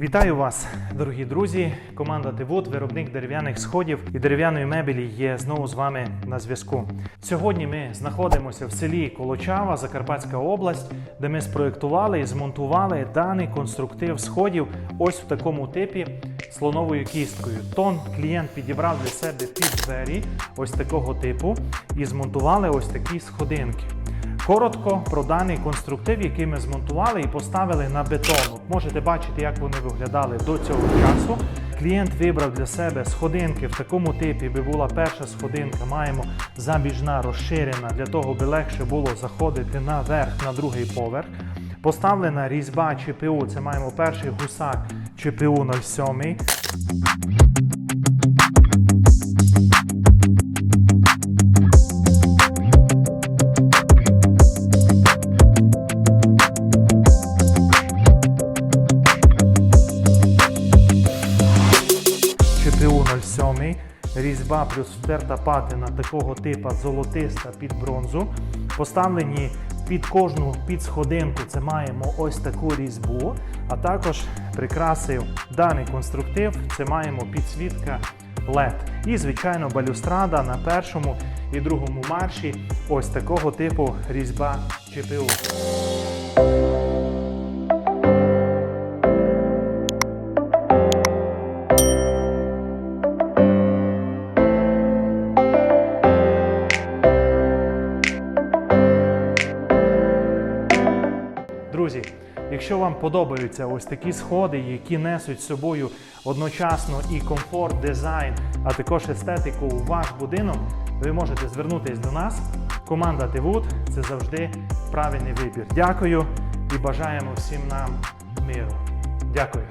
Вітаю вас, дорогі друзі! Команда Тивуд, виробник дерев'яних сходів і дерев'яної мебелі, є знову з вами на зв'язку. Сьогодні ми знаходимося в селі Колочава, Закарпатська область, де ми спроєктували і змонтували даний конструктив сходів ось в такому типі слоновою кісткою. Тон клієнт підібрав для себе під двері ось такого типу і змонтували ось такі сходинки. Коротко про даний конструктив, який ми змонтували і поставили на бетон. Можете бачити, як вони виглядали до цього часу. Клієнт вибрав для себе сходинки в такому типі, би була перша сходинка. Маємо забіжна розширена для того, би легше було заходити наверх на другий поверх. Поставлена різьба ЧПУ, це маємо перший гусак ЧПУ 07. Різьба плюс втерта патина такого типу золотиста під бронзу. Поставлені під кожну підсходинку це маємо ось таку різьбу, а також прикрасив даний конструктив, це маємо підсвітка LED. І, звичайно, балюстрада на першому і другому марші ось такого типу різьба ЧПУ. Друзі, якщо вам подобаються ось такі сходи, які несуть з собою одночасно і комфорт, дизайн, а також естетику у ваш будинок, ви можете звернутися до нас. Команда Тивуд це завжди правильний вибір. Дякую і бажаємо всім нам миру. Дякую.